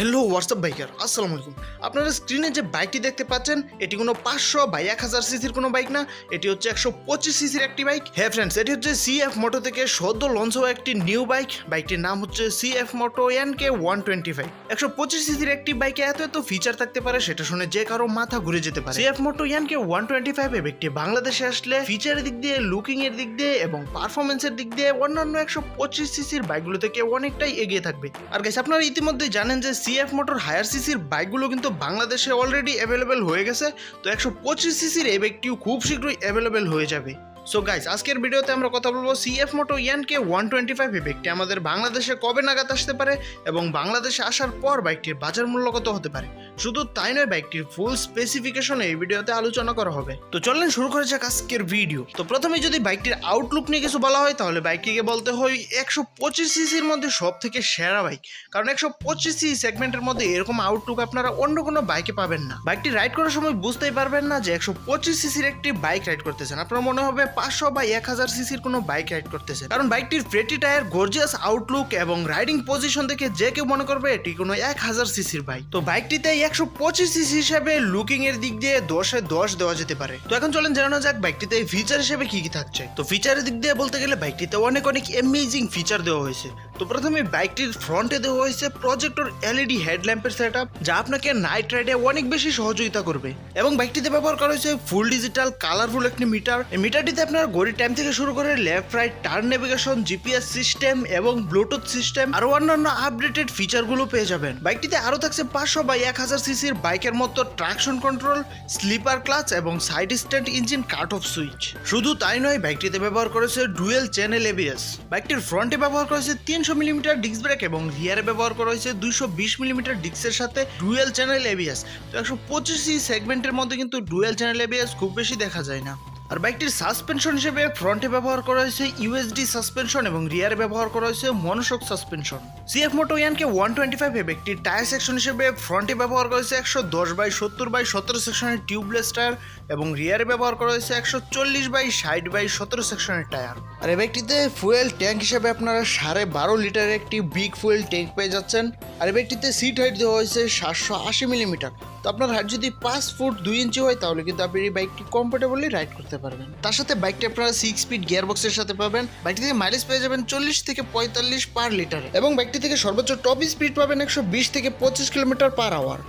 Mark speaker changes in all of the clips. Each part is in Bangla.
Speaker 1: হ্যালো হোয়াটসঅ্যাপ বাইকার আসসালামু আলাইকুম আপনারা স্ক্রিনে যে বাইকটি দেখতে পাচ্ছেন, এটি কোনো পাঁচশো বা এক হাজার সিসির কোনো বাইক না, এটি হচ্ছে একশো পঁচিশ সিসির একটি বাইক হ্যাঁ ফ্রেন্ডস এটি হচ্ছে সি এফ মোটো থেকে সদ্য লঞ্চ হওয়া একটি নিউ বাইক বাইকটির নাম হচ্ছে C F Moto N K one twenty five একশো পঁচিশ সিসির একটি বাইকে এত এত ফিচার থাকতে পারে, সেটা শুনে যে কারও মাথা ঘুরে যেতে পারে। C F Moto N K one twenty five এই বাইকটি বাংলাদেশে আসলে ফিচারের দিক দিয়ে লুকিং এর দিক দিয়ে এবং পারফরমেন্সের দিক দিয়ে অন্যান্য একশো পঁচিশ সিসির বাইকগুলো থেকে অনেকটাই এগিয়ে থাকবে। আর গাইস আপনারা ইতিমধ্যে জানেন যে সিএফ মোটর হায়ার সিসির বাইকগুলো কিন্তু বাংলাদেশে অলরেডি অ্যাভেলেবেল হয়ে গেছে। তো একশো পঁচিশ সিসির এই বাইকটিও খুব শীঘ্রই অ্যাভেলেবেল হয়ে যাবে। সো গাইজ আজকের ভিডিওতে আমরা কথা বলব CF Moto N K one twenty five এই বাইকটি আমাদের বাংলাদেশে কবে নাগাদ আসতে পারে এবং বাংলাদেশে আসার পর বাইকটির বাজার মূল্য কত হতে পারে। শুধু তাই নয় বাইকটির ফুল স্পেসিফিকেশন এই ভিডিওতে আলোচনা করা হবে। তো চলেন শুরু করা যাক আজকের ভিডিও তো প্রথমে যদি বাইকটির আউটলুক নিয়ে কিছু বলা হয়, তাহলে বাইকটিকে বলতে হয় একশো পঁচিশ সিসির মধ্যে সব থেকে সেরা বাইক। কারণ একশো পঁচিশ সিসি সেগমেন্টের মধ্যে এরকম আউটলুক আপনারা অন্য কোনো বাইকে পাবেন না। বাইকটি রাইড করার সময় বুঝতেই পারবেন না যে একশো পঁচিশ সিসির একটি বাইক রাইড করতেছেন। আপনার মনে হবে পাঁচশো বা এক হাজার সিসির কোনো বাইক রাইড করতেছেন। কারণ বাইকটির ফ্রেটি টায়ার গর্জিয়াস আউটলুক এবং রাইডিং পজিশন দেখে যে কেউ মনে করবে এটি কোনো এক হাজার সিসির বাইক তো বাইকটিতে একশো পঁচিশ সিসি হিসাবে লুকিং এর দিক দিয়ে দশে দশ দেওয়া যেতে পারে। তো এখন চলেন জানানো যাক বাইকটিতে ফিচার হিসেবে কি কি থাকছে। তো ফিচারের দিক দিয়ে বলতে গেলে বাইকটিতে অনেক অনেক অ্যামেজিং ফিচার দেওয়া হয়েছে। তো প্রথমে বাইকটির ফ্রন্টে দেওয়া হয়েছে প্রজেক্টর এলইডি হেডল্যাম্পের সেট যা আপনাকে নাইট রাইডে অনেক বেশি সহযোগিতা করবে। এবং বাইকটিতে ব্যবহার করা হয়েছে ফুল ডিজিটাল কালারফুল একটি মিটার এই মিটারটিতে আপনার ঘড়ির টাইম থেকে শুরু করে left right turn navigation GPS system এবং ব্লুটুথ সিস্টেম আরও অন্যান্য আপডেটেড ফিচারগুলো পেয়ে যাবেন। বাইকটিতে আরও থাকছে পাঁচশো বা এক হাজার সিসির বাইকের মতো ট্রাকশন কন্ট্রোল স্লিপার ক্লাচ এবং side stand engine cut off switch শুধু তাই নয়, বাইকটিতে ব্যবহার করেছে ডুয়েল চ্যানেল এবিএস বাইকটির ফ্রন্টে ব্যবহার করেছে তিনশো মিলিমিটার ডিস্ক ব্রেক এবং রিয়ারে ব্যবহার করা হয়েছে দুইশো বিশ মিলিমিটার ডিস্কের সাথে ডুয়েল চ্যানেল এবিএস তো একশো পঁচিশ সেগমেন্টের মধ্যে কিন্তু ডুয়েল চ্যানেল এবিএস খুব বেশি দেখা যায় না। আর বাইকটির সাসপেনশন হিসেবে ফ্রন্টে ব্যবহার করা হয়েছে ইউএসডি সাসপেনশন এবং রিয়ারে ব্যবহার করা হয়েছে monoshock suspension CF Moto N K one twenty five বাইকটির টায়ার সেকশন হিসেবে ফ্রন্টে ব্যবহার করা হয়েছে একশো দশ বাই সত্তর বাই সতেরো সেকশনের টিউবলেস টায়ার এবং রিয়ারে ব্যবহার করা হয়েছে একশো চল্লিশ বাই ষাট বাই সতেরো সেকশনের টায়ার আর এই বাইকটিতে ফুয়েল ট্যাঙ্ক হিসেবে আপনারা সাড়ে বারো লিটারের একটি বিগ ফুয়েল ট্যাঙ্ক পেয়ে যাচ্ছেন। আর এই বাইকটিতে সিট হাইট দেওয়া হয়েছে সাতশো আশি মিলিমিটার তো আপনার হাইট যদি পাঁচ ফুট দুই ইঞ্চি হয়, তাহলে কিন্তু আপনি এই বাইকটি কমফোর্টেবলি রাইড করতে পারবেন। তার সাথে বাইকটি আপনারা সিক্স স্পিড গিয়ার বক্সের সাথে পাবেন। বাইকটি থেকে মাইলেজ পেয়ে যাবেন চল্লিশ থেকে পঁয়তাল্লিশ পার লিটার এবং বাইকটি থেকে সর্বোচ্চ টপ স্পিড পাবেন একশো বিশ থেকে পঁচিশ কিলোমিটার পার আওয়ার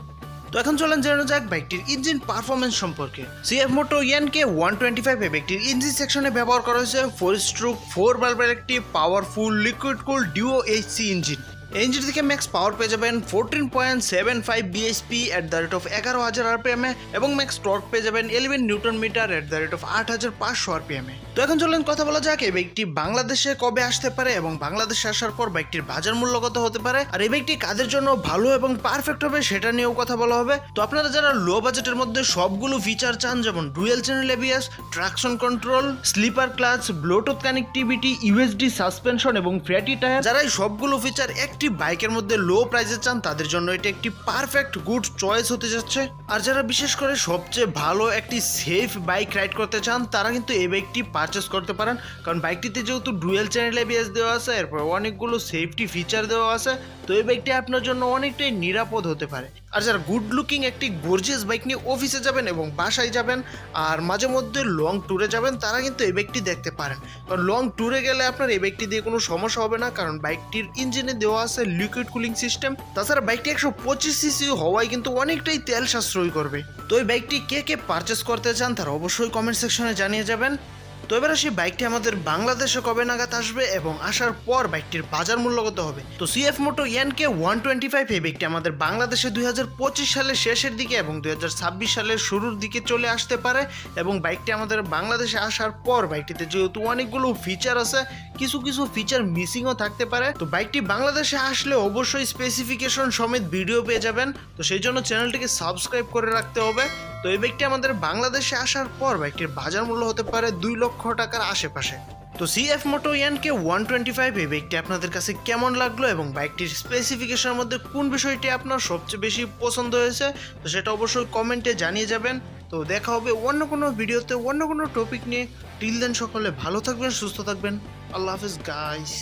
Speaker 1: তো এখন চলেন জানানো যাক বাইকটির ইঞ্জিন পারফরমেন্স সম্পর্কে। CF Moto N K one twenty five বাইকটির ইঞ্জিন সেকশনে ব্যবহার করা হয়েছে। ফোর স্ট্রোক ফোর বাল্বের একটি powerful liquid cool DO HC engine engine থেকে ম্যাক্স পাওয়ার পেয়ে যাবেন fourteen point seven five BHP at the rate of এগারো হাজার আরপিএম এবং ম্যাক্স টর্ক পেয়ে যাবেন eleven Newton metre at the rate of আট হাজার পাঁচশো আরপিএম তো এখন চলেন কথা বলা যাক, এই বাইকটি বাংলাদেশে কবে আসতে পারে এবং বাংলাদেশে আসার পর বাইকটির বাজার মূল্য কত হতে পারে? আর এই বাইকটি কাদের জন্য ভালো এবং পারফেক্ট হবে সেটা নিয়েও কথা বলা হবে। তো আপনারা যারা লো বাজেটের মধ্যে সবগুলো ফিচার চান, যেমন dual channel ABS traction control slipper clutch bluetooth connectivity USD suspension এবং ফ্র্যাটি টায়ার যারা এই সবগুলো ফিচার একটি বাইকের মধ্যে লো প্রাইসে চান, তাদের জন্য এটি একটি পারফেক্ট গুড চয়েস হতে যাচ্ছে। আর যারা বিশেষ করে সবচেয়ে ভালো একটি সেফ বাইক রাইড করতে চান, তারা কিন্তু এই বাইকটি পারচেস করতে পারেন। কারণ বাইকটিতে যেহেতু ডুয়েল চ্যানেল এবিএস দেওয়া আছে, এরপর অনেকগুলো সেফটি ফিচার দেওয়া আছে, তো এই বাইকটি আপনার জন্য অনেকটাই নিরাপদ হতে পারে। আর যারা গুড লুকিং একটি গর্জিয়াস বাইক নিয়ে অফিসে যাবেন এবং বাসায় যাবেন, আর মাঝে মধ্যে লং ট্যুরে যাবেন, তারা কিন্তু এই বাইকটি দেখতে পারেন। কারণ লং ট্যুরে গেলে আপনার এই বাইকটি দিয়ে কোনো সমস্যা হবে না, কারণ বাইকটির ইঞ্জিনে দেওয়া আছে লিকুইড কুলিং সিস্টেম তাছাড়া বাইকটি একশো পঁচিশ সিসি হওয়ায় কিন্তু অনেকটাই তেল সাশ্রয় করবে। তো এই বাইকটি কে কে পারচেস করতে চান তারা অবশ্যই কমেন্ট সেকশনে জানিয়ে যাবেন। তো এবার আসি বাইকটি আমাদের বাংলাদেশে কবে নাগাদ আসবে এবং আসার পর বাইকটির বাজার মূল্য কত হবে? তো CF Moto N K one twenty five এই বাইকটি আমাদের বাংলাদেশে দুই হাজার পঁচিশ সালের শেষের দিকে এবং দুই হাজার ছাব্বিশ সালের শুরুর দিকে চলে আসতে পারে এবং বাইকটি আমাদের বাংলাদেশে আসার পর বাইকটিতে যেহেতু অনেকগুলো ফিচার আছে, কিছু কিছু ফিচার মিসিংও থাকতে পারে। তো বাইকটি বাংলাদেশে আসলে অবশ্যই স্পেসিফিকেশন সমেত ভিডিও পেয়ে যাবেন। তো সেই জন্য চ্যানেলটিকে সাবস্ক্রাইব করে রাখতে হবে। তো এই বাইকটি আমাদের বাংলাদেশে আসার পর বাইকটির বাজার মূল্য হতে পারে দুই লক্ষ টাকার আশেপাশে। তো CF Moto N K one twenty five এই বাইকটি আপনাদের কাছে কেমন লাগল এবং বাইকটির স্পেসিফিকেশনের মধ্যে কোন বিষয়টি আপনার সবচেয়ে বেশি পছন্দ হয়েছে? তো সেটা অবশ্যই কমেন্টে জানিয়ে যাবেন। তো দেখা হবে অন্য কোনো ভিডিওতে অন্য কোনো টপিক নিয়ে। টিল দেন সকলে ভালো থাকবেন, সুস্থ থাকবেন। আল্লাহ হাফিজ গাইস